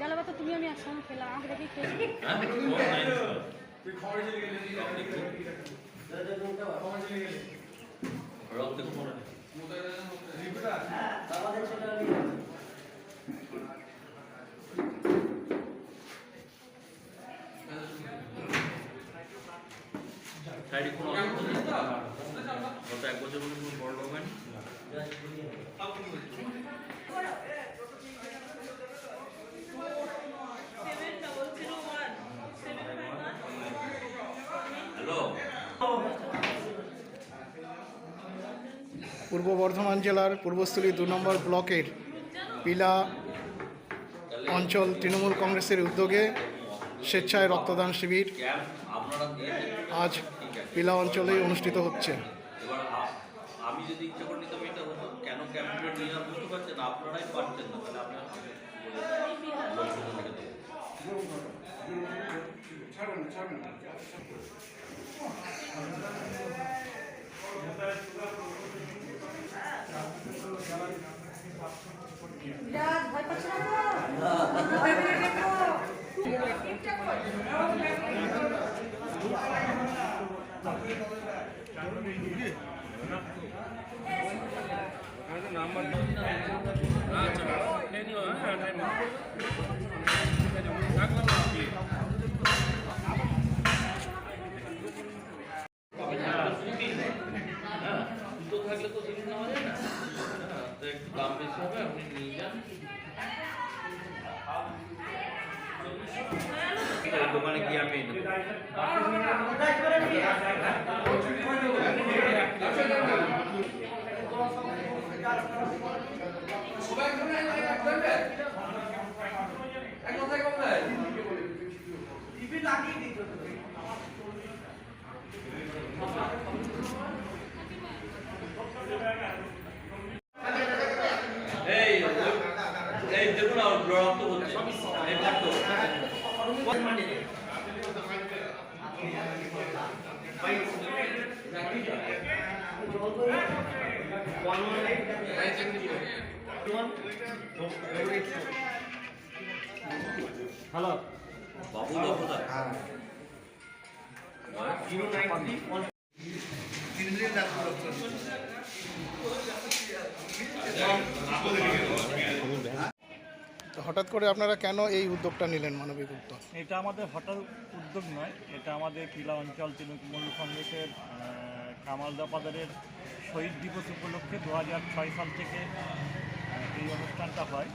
গেল তো তুমি আমি একসঙ্গে খেলাম, আমাকে দেখে খেয়েছি সাইডে এক বছর পর্যন্ত হ্যাঁ, হ্যাঁ। বড় ডকুমেন্ট পূর্ব বর্ধমান জেলার পূর্বস্থলী দু নম্বর ব্লকের পিলা অঞ্চল তৃণমূল কংগ্রেসের উদ্যোগে স্বেচ্ছায় রক্তদান শিবির। আজ পিলা অঞ্চলে অনুষ্ঠিত হচ্ছে। আমি যদি ইচ্ছা করে নিতাম এটা হতো কেন ক্যাম্পটা নিয়ে বুঝতে পারছেন আপনারাই পারছেন না তাহলে আপনারা দাম বেশি হবে আপনি নিয়ে যান দোকানে গিয়ে আমি দেখুন রক্ত হচ্ছে। হ্যালো বাবু দফতা তো হঠাৎ করে আপনারা কেন এই উদ্যোগটা নিলেন মানবিক উদ্যোগ? এটা আমাদের হঠাৎ উদ্যোগ নয় এটা আমাদের কিলা অঞ্চল তৃণমূল কংগ্রেসের আহ, কামাল শহীদ দিবস উপলক্ষে দু হাজার ছয় সাল থেকে এই অনুষ্ঠানটা হয়।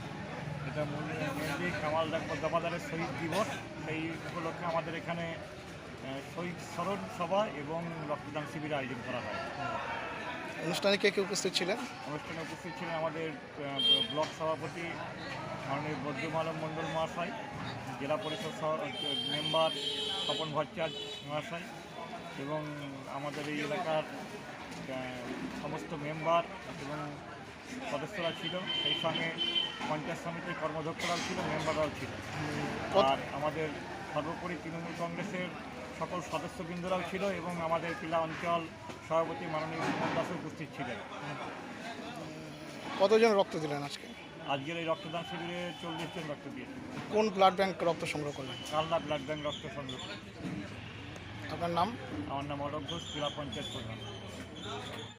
এটা মেনলি কামাল দা- দাপাদারের শহীদ দিবস। সেই উপলক্ষে আমাদের এখানে শহীদ স্মরণ সভা এবং রক্তদান শিবির আয়োজন করা হয়। অনুষ্ঠানে কে কে উপস্থিত ছিলেন? অনুষ্ঠানে উপস্থিত ছিলেন আমাদের ব্লক সভাপতি মাননীয় বদ্রুমালম মণ্ডল মহাশয় জেলা পরিষদ সহ- মেম্বার স্বপন ভট্টাচার্য মহাশয় এবং আমাদের এই এলাকার সমস্ত মেম্বার এবং সদস্যরা ছিল। সেই সঙ্গে পঞ্চায়েত সমিতির কর্মদক্ষরাও ছিল মেম্বাররাও ছিল। আর আমাদের সর্বোপরি তৃণমূল কংগ্রেসের সকল সদস্যবৃন্দরাও ছিল এবং আমাদের ক্রীড়া অঞ্চল সভাপতি মাননীয় সুমন দাসও উপস্থিত ছিলেন। কতজন রক্ত দিলেন আজকে? আজকের এই রক্তদান শিবিরে চল্লিশ জন রক্ত দিয়ে কোন ব্লাড ব্যাংক রক্ত সংগ্রহ করলেন? কালনা ব্লাড ব্যাংক রক্ত সংগ্রহ। আপনার নাম? আমার নাম অরব ঘোষ জেলা পঞ্চায়েত প্রধান।